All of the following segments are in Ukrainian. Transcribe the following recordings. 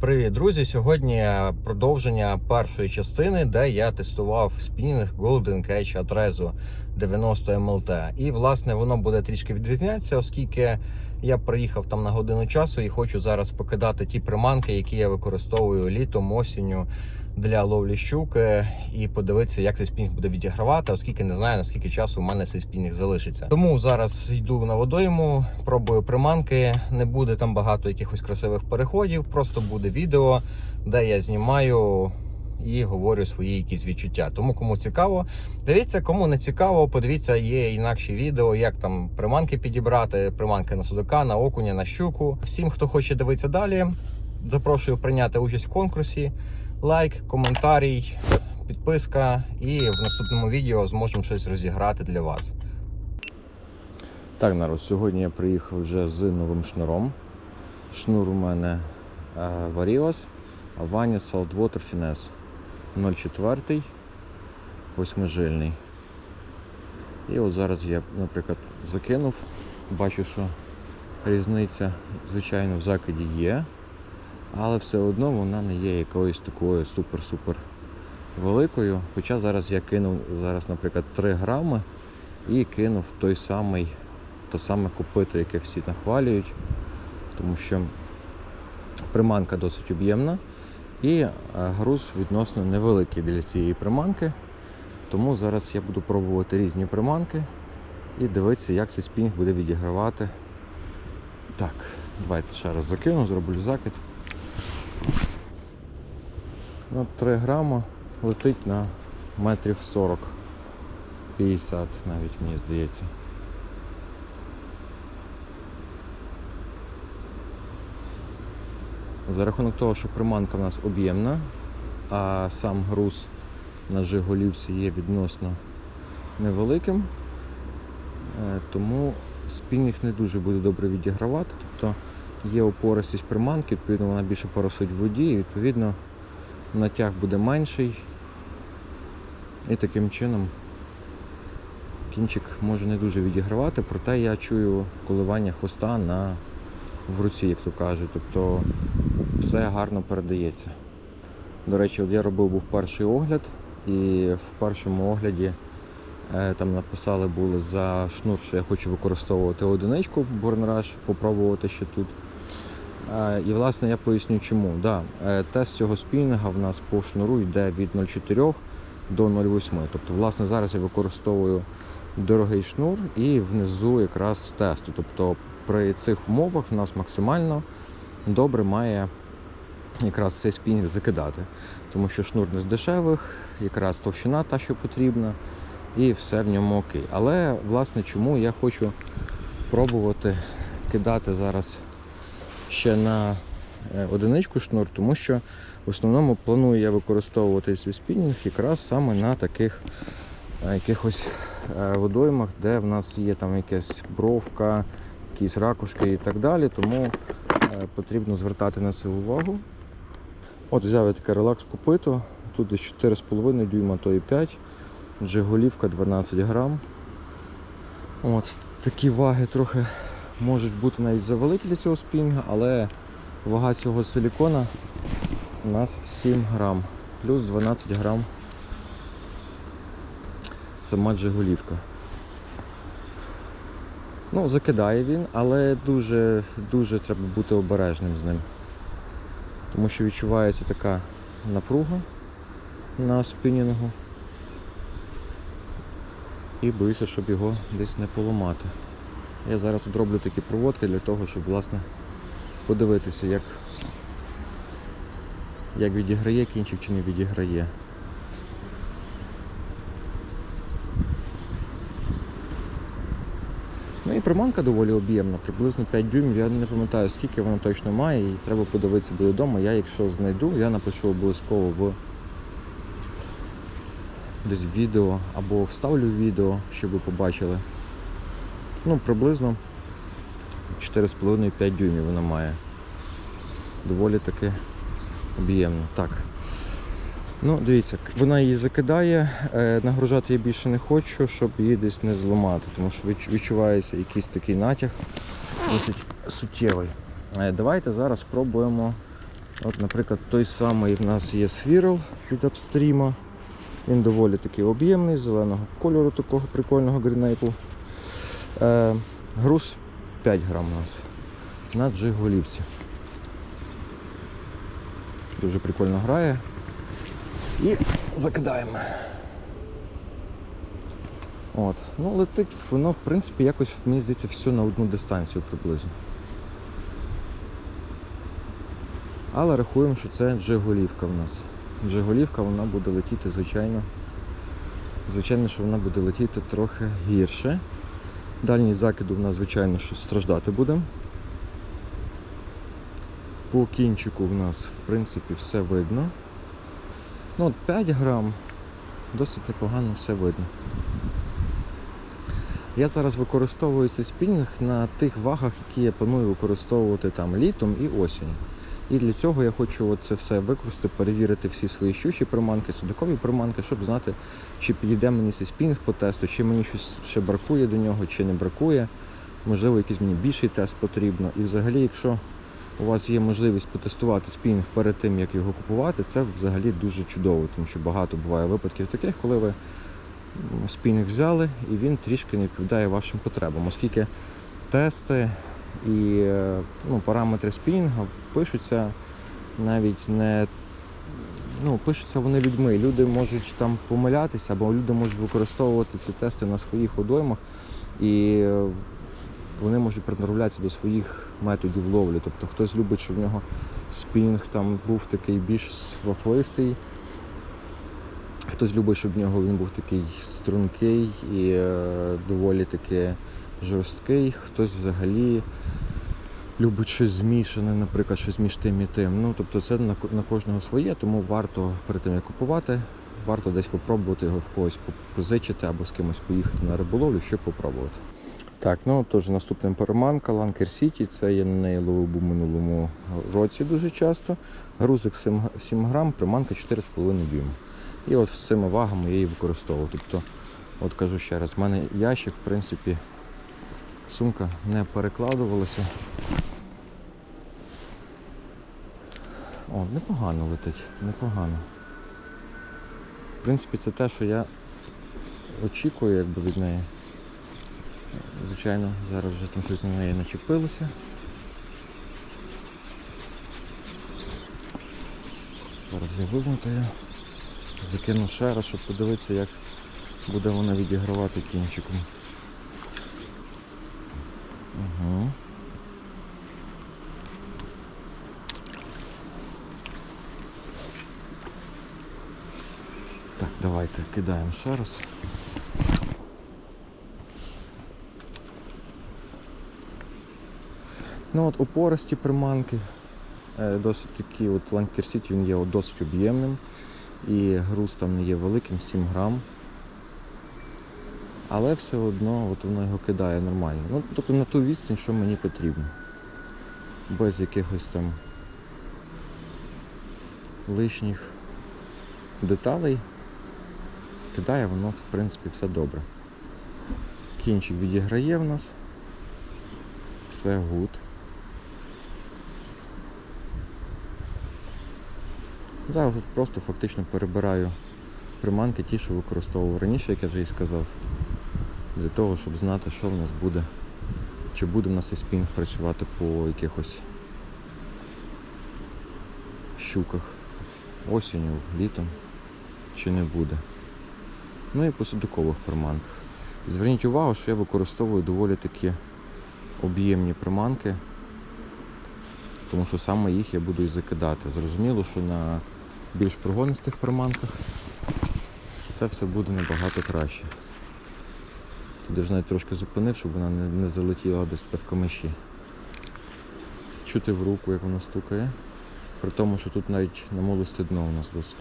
Привіт, друзі! Сьогодні продовження першої частини, де я тестував спінінг Golden Catch Atrezo 90 MLT. І власне воно буде трішки відрізнятися, оскільки я приїхав там на годину часу і хочу зараз покидати ті приманки, які я використовую літом, осінню для ловлі щуки, і подивитися, як цей спінінг буде відігравати, оскільки не знаю наскільки часу у мене цей спінінг залишиться. Тому зараз йду на водойму, пробую приманки. Не буде там багато якихось красивих переходів, просто буде відео, де я знімаю. І говорю свої якісь відчуття. Тому кому цікаво, дивіться, кому не цікаво, подивіться, є інакші відео, як там приманки підібрати, приманки на судака, на окуня, на щуку. Всім, хто хоче дивитися далі, запрошую прийняти участь в конкурсі. Лайк, коментарій, підписка, і в наступному відео зможемо щось розіграти для вас. Так, народ, сьогодні я приїхав вже з новим шнуром. Шнур у мене е, Varios, а Ваня Saltwater Finesse 0,4, восьмижильний. І от зараз я, наприклад, закинув, бачу, що різниця, звичайно, в закиді є, але все одно вона не є якоюсь такою супер-супер великою. Хоча зараз я кинув, зараз, наприклад, 3 грами і кинув той самий, то саме копито, яке всі нахвалюють, тому що приманка досить об'ємна і е, груз відносно невеликий для цієї приманки. Тому зараз я буду пробувати різні приманки і дивитися, як цей спінг буде відігравати. Так, давайте ще раз закину, зроблю закид. Ну, 3 грама летить на метрів 40, 50 навіть мені здається. За рахунок того, що приманка в нас об'ємна, а сам груз на Жигулівці є відносно невеликим, е, тому спінінг не дуже буде добре відігравати. Тобто є опористість приманки, відповідно вона більше поросить в воді, і відповідно натяг буде менший. І таким чином кінчик може не дуже відігравати, проте я чую коливання хвоста на в руці, як то кажуть. Тобто все гарно передається. До речі, от я робив був перший огляд, і в першому огляді е, там написали були за шнур, що я хочу використовувати одиничку Bornrush, попробувати ще тут. Е, І власне я поясню чому. Да, е, тест цього спінінга в нас по шнуру йде від 0,4 до 0,8. Тобто, власне, зараз я використовую дорогий шнур і внизу якраз тесту. Тобто при цих умовах в нас максимально добре має якраз цей спінінг закидати. Тому що шнур не з дешевих, якраз товщина та, що потрібна, і все в ньому окей. Але власне чому я хочу пробувати кидати зараз ще на е, одиничку шнур, тому що в основному планую я використовувати цей спінінг якраз саме на таких е, якихось е, водоймах, де в нас є там якась бровка, якісь ракушки і так далі. Тому потрібно звертати на це увагу. От взяв я таке релакс копито, тут десь 4,5 дюйма, то і 5, Джиголівка 12 грам. От, такі ваги трохи можуть бути навіть завеликі для цього спінга, але вага цього силікона у нас 7 грам, плюс 12 грам сама джиголівка. Ну, закидає він, але дуже, дуже треба бути обережним з ним. Тому що відчувається така напруга на спінінгу. І боюся, щоб його десь не поламати. Я зараз роблю такі проводки для того, щоб власне подивитися, як, як відіграє кінчик чи не відіграє. Ну і приманка доволі об'ємна, приблизно 5 дюймів. Я не пам'ятаю, скільки вона точно має, і треба подивитися буде вдома. Я, якщо знайду, я напишу обов'язково в десь відео або вставлю відео, щоб ви побачили. Ну, приблизно 4,5-5 дюймів вона має. Доволі таки об'ємно. Так. Ну, дивіться, вона її закидає, е, нагружати я більше не хочу, щоб її десь не зламати, тому що відчувається якийсь такий натяг досить суттєвий. Е, Давайте зараз спробуємо От, наприклад, той самий в нас є свірл від апстріма. Він доволі такий об'ємний, зеленого кольору, такого прикольного грінейпу. Е, груз 5 грам у нас на джиголівці. Дуже прикольно грає. І закидаємо. От. Ну, летить воно, в принципі, якось, мені здається, все на одну дистанцію приблизно. Але рахуємо, що це джиголівка в нас. Джиголівка вона буде летіти, звичайно. Звичайно, що вона буде летіти трохи гірше. Дальній закиду в нас, звичайно, що страждати буде. По кінчику в нас, в принципі, все видно. Ну, от 5 грам, досить непогано все видно. Я зараз використовую цей спінінг на тих вагах, які я планую використовувати там літом і осінню. І для цього я хочу це все використати, перевірити всі свої щучі приманки, судакові приманки, щоб знати, чи підійде мені цей спінінг по тесту, чи мені щось ще бракує до нього, чи не бракує. Можливо, якийсь мені більший тест потрібно. І взагалі, якщо у вас є можливість потестувати спінінг перед тим, як його купувати, це взагалі дуже чудово, тому що багато буває випадків таких, коли ви м, спінінг взяли і він трішки не відповідає вашим потребам, оскільки тести і е, ну, параметри спінінгу пишуться навіть не ну, пишуться вони людьми. Люди можуть там помилятися, або люди можуть використовувати ці тести на своїх водоймах і е, вони можуть приноровлятися до своїх методів ловлі. Тобто хтось любить, щоб в нього спінг там був такий більш вафлистий. Хтось любить, щоб в нього він був такий стрункий і е, доволі таки жорсткий, хтось взагалі любить щось змішане, наприклад, щось між тим і тим. Ну, тобто це на, кожного своє, тому варто перед тим як купувати, варто десь попробувати його в когось позичити або з кимось поїхати на риболовлю, щоб попробувати. Так, ну тож наступна переманка Ланкер Сіті. Це я на неї ловив був минулому році дуже часто. Грузик 7, 7 грам, приманка 4,5 дюйма. І от з цими вагами я її використовував. Тобто, от кажу ще раз, в мене ящик, в принципі, сумка не перекладувалася. О, непогано летить, непогано. В принципі, це те, що я очікую якби від неї. Звичайно, зараз вже там щось на неї начепилося. Зараз я вимотаю, закину ще раз, щоб подивитися, як буде вона відігравати кінчиком. Так, давайте кидаємо ще раз. Ну от опористі приманки. е, Досить такі, от Ланкер Сіті він є от досить об'ємним. І груз там не є великим, 7 грам. Але все одно от воно його кидає нормально. Ну, тобто на ту відстань, що мені потрібно. Без якихось там лишніх деталей. Кидає воно, в принципі, все добре. Кінчик відіграє в нас. Все гуд. Зараз тут просто фактично перебираю приманки ті, що використовував раніше, як я вже і сказав. Для того, щоб знати, що в нас буде. Чи буде в нас і спінг працювати по якихось щуках осінню, літом, чи не буде. Ну і по судакових приманках. Зверніть увагу, що я використовую доволі такі об'ємні приманки, тому що саме їх я буду і закидати. Зрозуміло, що на більш прогонистих приманках це все буде набагато краще. Туди ж навіть трошки зупинив, щоб вона не, не залетіла десь в камиші. Чути в руку, як вона стукає. При тому, що тут навіть намолисте дно у нас досить.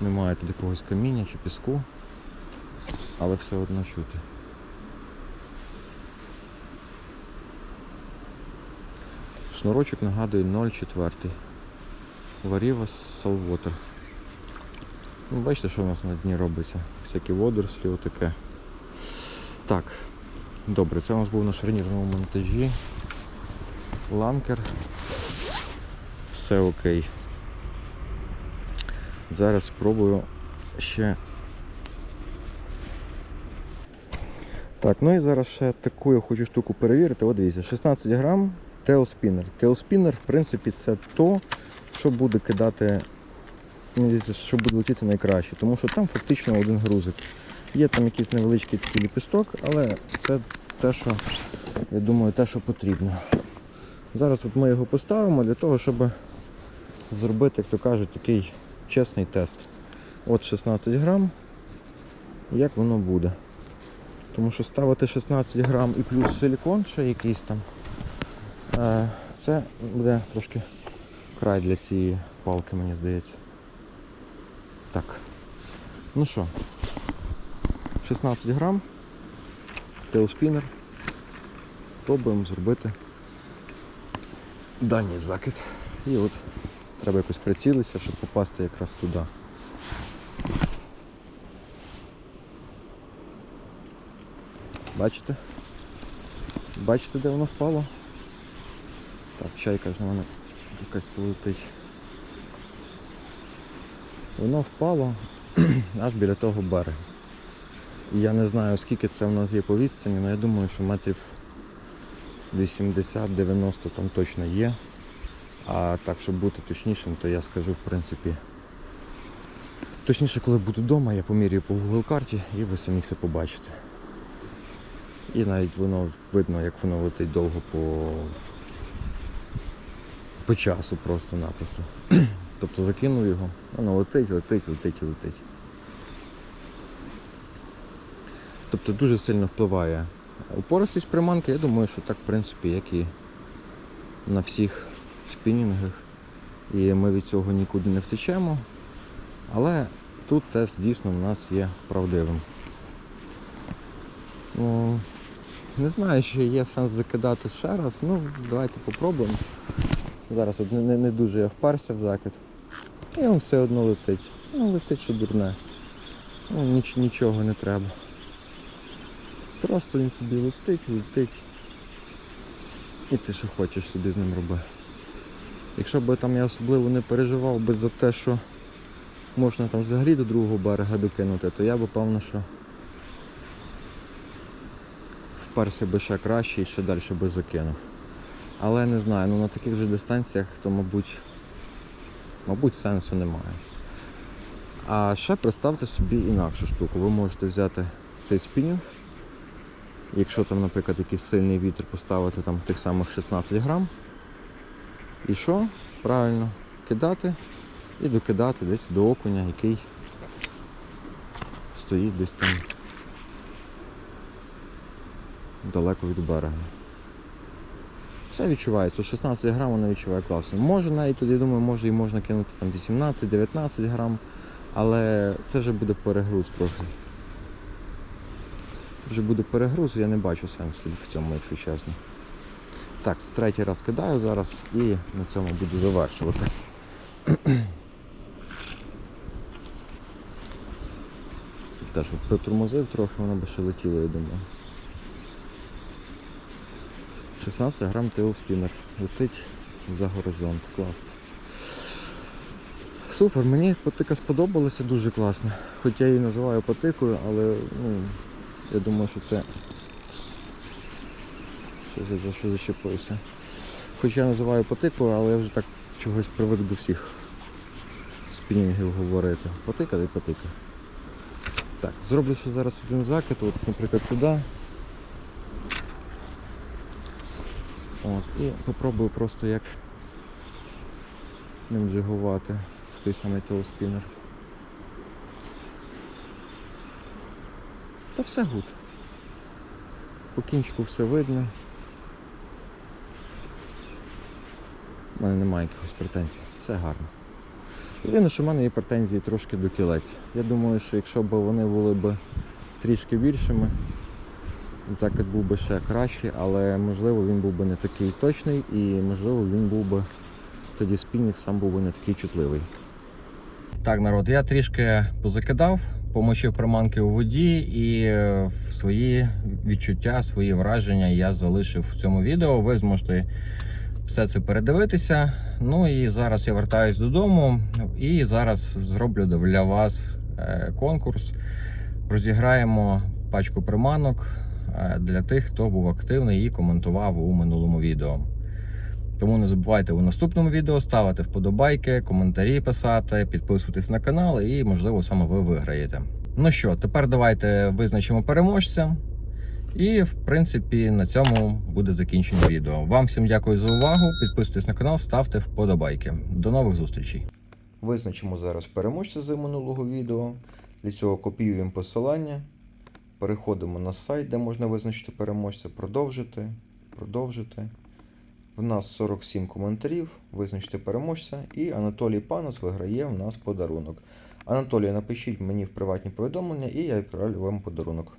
Немає тут якогось каміння чи піску, але все одно чути. Шнурочок нагадує 0,4. Варіва Saltwater. Ну, бачите, що у нас на дні робиться? Всякі водорослі, отаке. Так, добре, це у нас був на шарнірному монтажі. ланкер. Все окей. Зараз спробую ще. Так, ну і зараз ще таку я хочу штуку перевірити. От дивіться, 16 грам теоспінер. Теоспінер, в принципі, це то, що буде кидати, мені здається, що буде летіти найкраще, тому що там фактично один грузик. Є там якийсь невеличкий такий ліпісток, але це те, що, я думаю, те, що потрібно. Зараз от ми його поставимо для того, щоб зробити, як то кажуть, такий чесний тест. От 16 грам, як воно буде. Тому що ставити 16 грам і плюс силікон ще якийсь там, е, це буде трошки край для цієї палки, мені здається. Так. Ну що, 16 грам, тейлспінер. Пробуємо зробити дальній закид. І от треба якось прицілитися, щоб попасти якраз туди. Бачите? Бачите, де воно впало? Так, чайка на мене якась летить. Воно впало аж біля того берега. Я не знаю скільки це в нас є по відстані, але я думаю, що метрів 80-90 там точно є. А так, щоб бути точнішим, то я скажу, в принципі. Точніше, коли буду вдома, я поміряю по Google карті і ви самі все побачите. І навіть воно видно, як воно летить довго по, по часу просто-напросто. тобто закинув його, воно летить, летить, летить летить. Тобто дуже сильно впливає упоростість приманки, я думаю, що так в принципі, як і на всіх спінінгах. І ми від цього нікуди не втечемо. Але тут тест дійсно в нас є правдивим. Ну, не знаю, чи є сенс закидати ще раз. Ну, давайте попробуємо. Зараз от не, не, дуже я впарся в закид. І він все одно летить. Ну, летить, що дурне. Ну, ніч, нічого не треба. Просто він собі летить, летить. І ти що хочеш собі з ним роби. Якщо б там я особливо не переживав би за те, що можна там взагалі до другого берега докинути, то я б певно, що вперся би ще краще і ще далі би закинув. Але не знаю, ну на таких же дистанціях, то мабуть, мабуть сенсу немає. А ще представте собі інакшу штуку. Ви можете взяти цей спінінг, якщо там, наприклад, якийсь сильний вітер поставити там тих самих 16 грам. І що? Правильно, кидати і докидати десь до окуня, який стоїть десь там далеко від берега. Все відчувається, 16 грам вона відчуває класно. Може навіть тоді, думаю, може і можна кинути там 18-19 грам, але це вже буде перегруз трохи. Це вже буде перегруз, я не бачу сенсу в цьому, якщо чесно. Так, третій раз кидаю зараз і на цьому буду завершувати. Теж притормозив трохи, воно би ще летіло, я думаю. 16 грам тейлспінер. Летить за горизонт. Класно. Супер, мені потика сподобалася дуже класно. Хоч я її називаю потикою, але ну, я думаю, що це... Що за, за що зачепився? Хоч я називаю потикою, але я вже так чогось привик до всіх спінінгів говорити. Потика і потика. Так, зроблю ще зараз один закид, от, наприклад, туди. От, і попробую просто як ним джигувати в той самий телеспінер. Та все гуд. По кінчику все видно. У мене немає якихось претензій. Все гарно. Єдине, що в мене є претензії трошки до кілець. Я думаю, що якщо б вони були б трішки більшими, закид був би ще кращий, але можливо він був би не такий точний і можливо він був би тоді спільник сам був би не такий чутливий. Так, народ, я трішки позакидав, помочив приманки у воді і е, свої відчуття, свої враження я залишив в цьому відео. Ви зможете все це передивитися. Ну і зараз я вертаюсь додому і зараз зроблю для вас е, конкурс. Розіграємо пачку приманок для тих, хто був активний і коментував у минулому відео. Тому не забувайте у наступному відео ставити вподобайки, коментарі писати, підписуватись на канал і, можливо, саме ви виграєте. Ну що, тепер давайте визначимо переможця. І, в принципі, на цьому буде закінчення відео. Вам всім дякую за увагу. Підписуйтесь на канал, ставте вподобайки. До нових зустрічей. Визначимо зараз переможця з минулого відео. Для цього копіюємо посилання. Переходимо на сайт, де можна визначити переможця, продовжити, продовжити. В нас 47 коментарів, визначити переможця, і Анатолій Панос виграє в нас подарунок. Анатолій, напишіть мені в приватні повідомлення, і я відправлю вам подарунок.